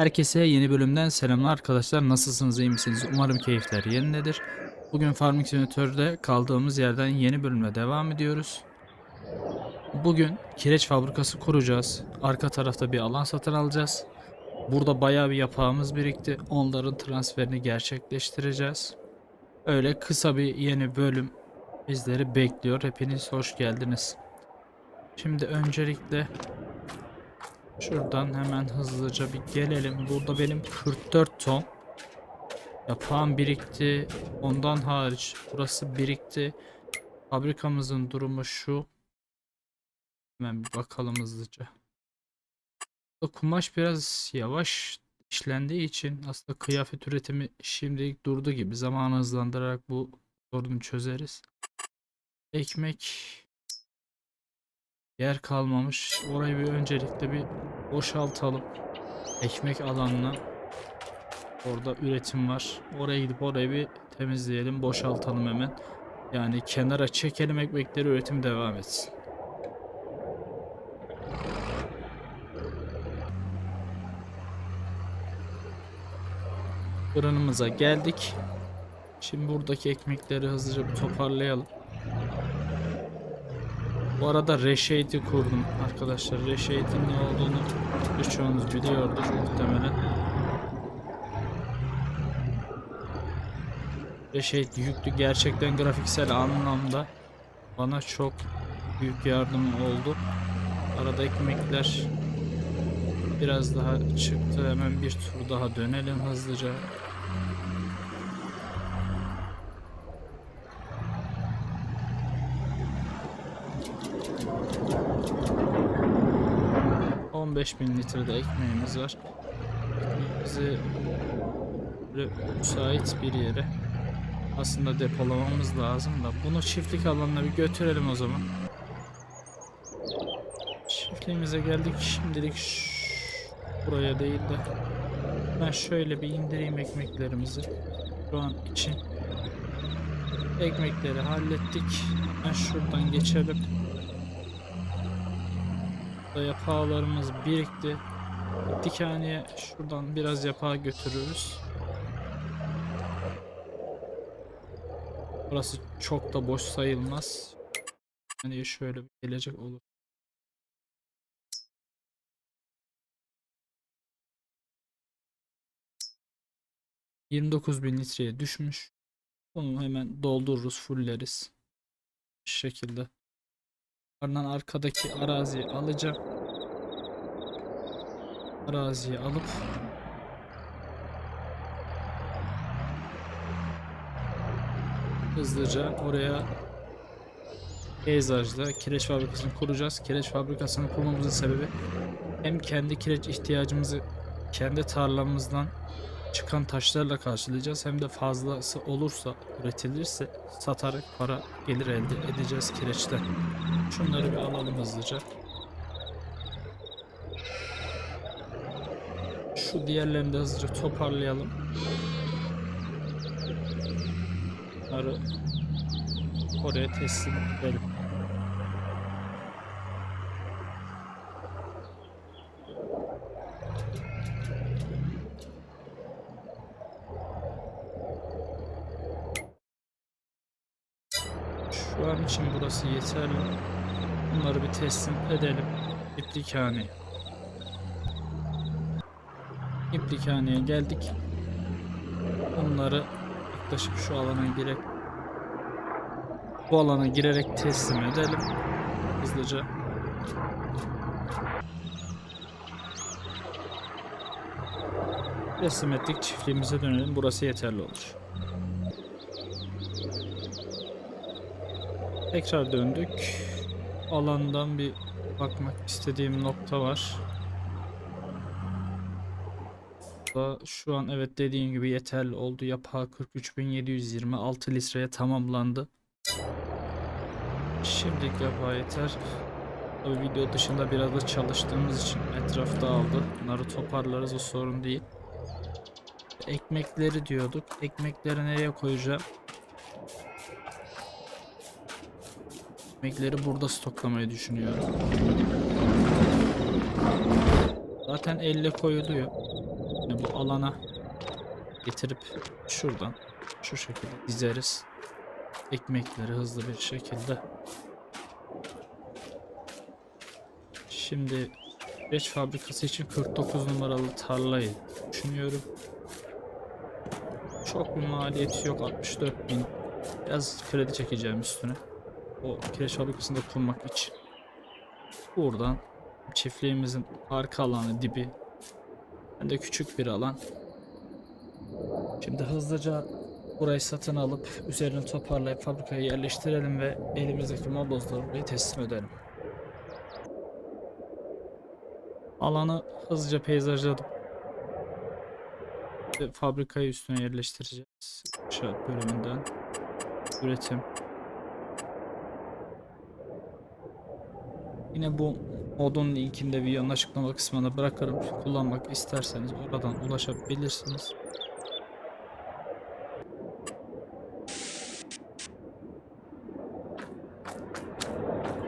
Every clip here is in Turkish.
Herkese yeni bölümden selamlar arkadaşlar. Nasılsınız, iyi misiniz? Umarım keyifler yerindedir. Bugün Farming Simulator'da kaldığımız yerden yeni bölümle devam ediyoruz. Bugün kireç fabrikası kuracağız. Arka tarafta bir alan satın alacağız. Burada bayağı bir yapağımız birikti. Onların transferini gerçekleştireceğiz. Öyle kısa bir yeni bölüm bizleri bekliyor. Hepiniz hoş geldiniz. Şimdi öncelikle Şuradan hemen hızlıca bir gelelim. Burada benim 44 ton yapağım birikti. Ondan hariç burası birikti. Fabrikamızın durumu şu. Hemen bir bakalım hızlıca. Bu Kumaş biraz yavaş işlendiği için aslında kıyafet üretimi şimdilik durdu gibi. Zamanı hızlandırarak bu sorunu çözeriz. Ekmek Yer kalmamış. Orayı bir öncelikle bir boşaltalım. Ekmek alanına. Orada üretim var. Oraya gidip orayı bir temizleyelim, boşaltalım hemen. Yani kenara çekelim ekmekleri üretim devam etsin. Fırınımıza geldik. Şimdi buradaki ekmekleri hızlıca bir toparlayalım. Bu arada Reshade'i kurdum arkadaşlar. Reshade'in ne olduğunu birçoğunuz biliyordur muhtemelen. Reshade yüklü gerçekten grafiksel anlamda bana çok büyük yardım oldu. Arada ekmekler biraz daha çıktı. Hemen bir tur daha dönelim hızlıca. Bin litrede ekmeğimiz var. Böyle müsait bir yere aslında depolamamız lazım da. Bunu çiftlik alanına bir götürelim o zaman. Çiftliğimize geldik. Şimdilik buraya değil de ben şöyle bir indireyim ekmeklerimizi. Şu an için ekmekleri hallettik. Ben şuradan geçelim da yapağlarımız birikti. Dikhaneye şuradan biraz yapağı götürürüz. Burası çok da boş sayılmaz. Hani şöyle bir gelecek olur. bin litreye düşmüş. Bunu hemen doldururuz, fulleriz. Bu şekilde. Ardından arkadaki araziyi alacağım. Araziyi alıp hızlıca oraya peyzajda kireç fabrikasını kuracağız. Kireç fabrikasını kurmamızın sebebi hem kendi kireç ihtiyacımızı kendi tarlamızdan çıkan taşlarla karşılayacağız hem de fazlası olursa üretilirse satarak para gelir elde edeceğiz kireçten. Şunları bir alalım hızlıca. Şu diğerlerini de hızlıca toparlayalım. Bunları oraya teslim edelim. Şu an için burası yeterli. Bunları bir teslim edelim. İplikhaneye. İplikhaneye geldik. Bunları yaklaşık şu alana girerek bu alana girerek teslim edelim. Hızlıca. Teslim ettik. Çiftliğimize dönelim. Burası yeterli olur. Tekrar döndük. Alandan bir bakmak istediğim nokta var. Şu an evet dediğim gibi yeterli oldu. Yapağı 43.726 litreye tamamlandı. Şimdilik yapağı yeter. Tabii video dışında biraz da çalıştığımız için etraf dağıldı. Bunları toparlarız o sorun değil. Ekmekleri diyorduk. Ekmekleri nereye koyacağım? Ekmekleri burada stoklamayı düşünüyorum. Zaten elle koyuluyor. alana getirip şuradan şu şekilde dizeriz. Ekmekleri hızlı bir şekilde. Şimdi Geç fabrikası için 49 numaralı tarlayı düşünüyorum. Çok bir maliyeti yok 64 bin. Biraz kredi çekeceğim üstüne. O kireç fabrikasında kurmak için. Buradan çiftliğimizin arka alanı dibi. Ben de küçük bir alan. Şimdi hızlıca burayı satın alıp üzerini toparlayıp fabrikaya yerleştirelim ve elimizdeki mobozları buraya teslim edelim. Alanı hızlıca peyzajladım. Ve fabrikayı üstüne yerleştireceğiz. İnşaat bölümünden. Üretim. Yine bu modun linkinde videonun açıklama kısmına bırakırım. Kullanmak isterseniz oradan ulaşabilirsiniz.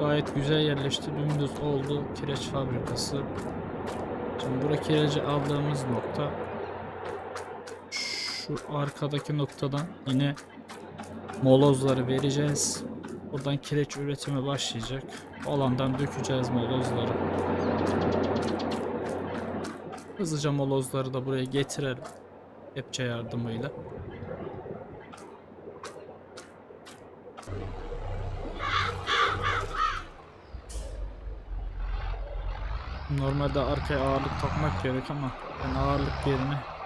Gayet güzel yerleşti. Dümdüz oldu. Kireç fabrikası. Şimdi buraya kireci aldığımız nokta şu arkadaki noktadan yine molozları vereceğiz. Buradan kireç üretimi başlayacak. Alandan dökeceğiz molozları. Hızlıca molozları da buraya getirelim. Kepçe yardımıyla. Normalde arkaya ağırlık takmak gerek ama ben ağırlık yerine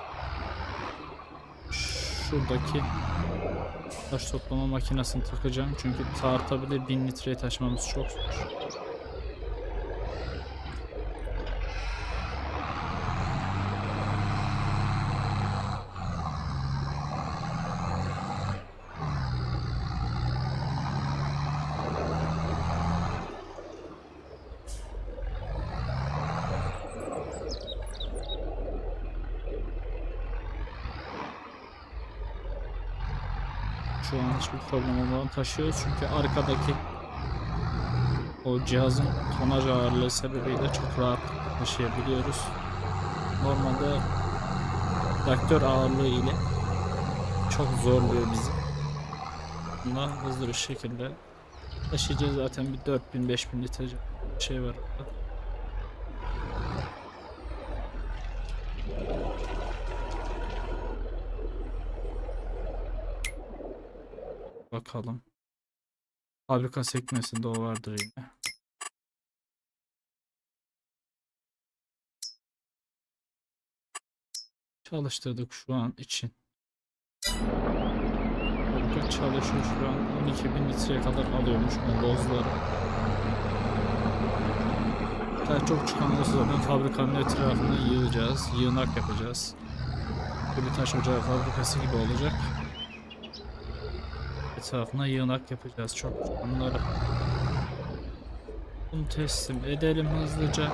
şuradaki taş toplama makinesini takacağım çünkü tarta bile 1000 litreyi taşımamız çok zor. Şu an hiçbir problem olmadan taşıyoruz çünkü arkadaki o cihazın tonaj ağırlığı sebebiyle çok rahat taşıyabiliyoruz. Normalde traktör ağırlığı ile çok zorluyor bizi. Bunda hızlı bir şekilde taşıyacağız zaten bir 4000-5000 litre şey var orada. Bakalım. Fabrika sekmesinde o vardır yine. Çalıştırdık şu an için. Fabrika çalışıyor şu an 12.000 litreye kadar alıyormuş molozları. Daha çok çıkan olsa zaten fabrikanın etrafını yığacağız. Yığınak yapacağız. Bir taş ocağı fabrikası gibi olacak etrafına yığınak yapacağız çok onları. Bunu teslim edelim hızlıca.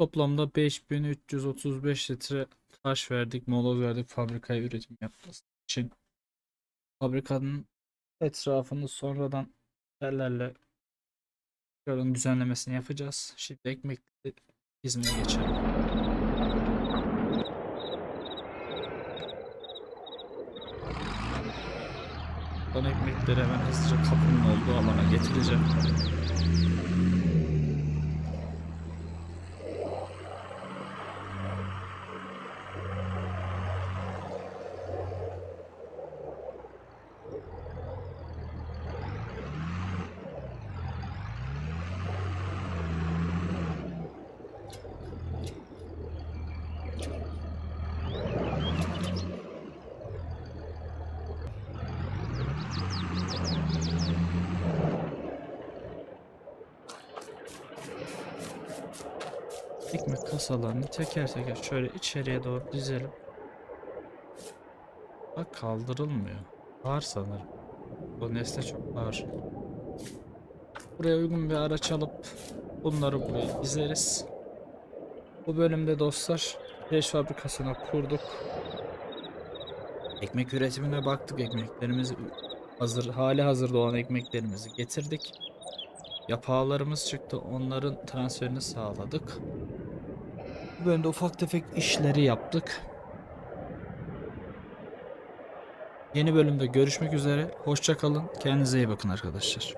Toplamda 5335 litre taş verdik, moloz verdik fabrikaya üretim yapması için. Fabrikanın etrafını sonradan tellerle yolun düzenlemesini yapacağız. Şimdi ekmek dizmeye geçelim. Ben ekmekleri hemen hızlıca kapının olduğu alana getireceğim. Kasalarını teker teker şöyle içeriye doğru dizelim. Bak kaldırılmıyor. Ağır sanırım. Bu nesne çok ağır. Buraya uygun bir araç alıp bunları buraya dizeriz. Bu bölümde dostlar kireç fabrikasına kurduk. Ekmek üretimine baktık. Ekmeklerimizi hazır hali hazırda olan ekmeklerimizi getirdik. Yapağlarımız çıktı. Onların transferini sağladık. Bu bölümde ufak tefek işleri yaptık. Yeni bölümde görüşmek üzere. Hoşça kalın. Kendinize iyi bakın arkadaşlar.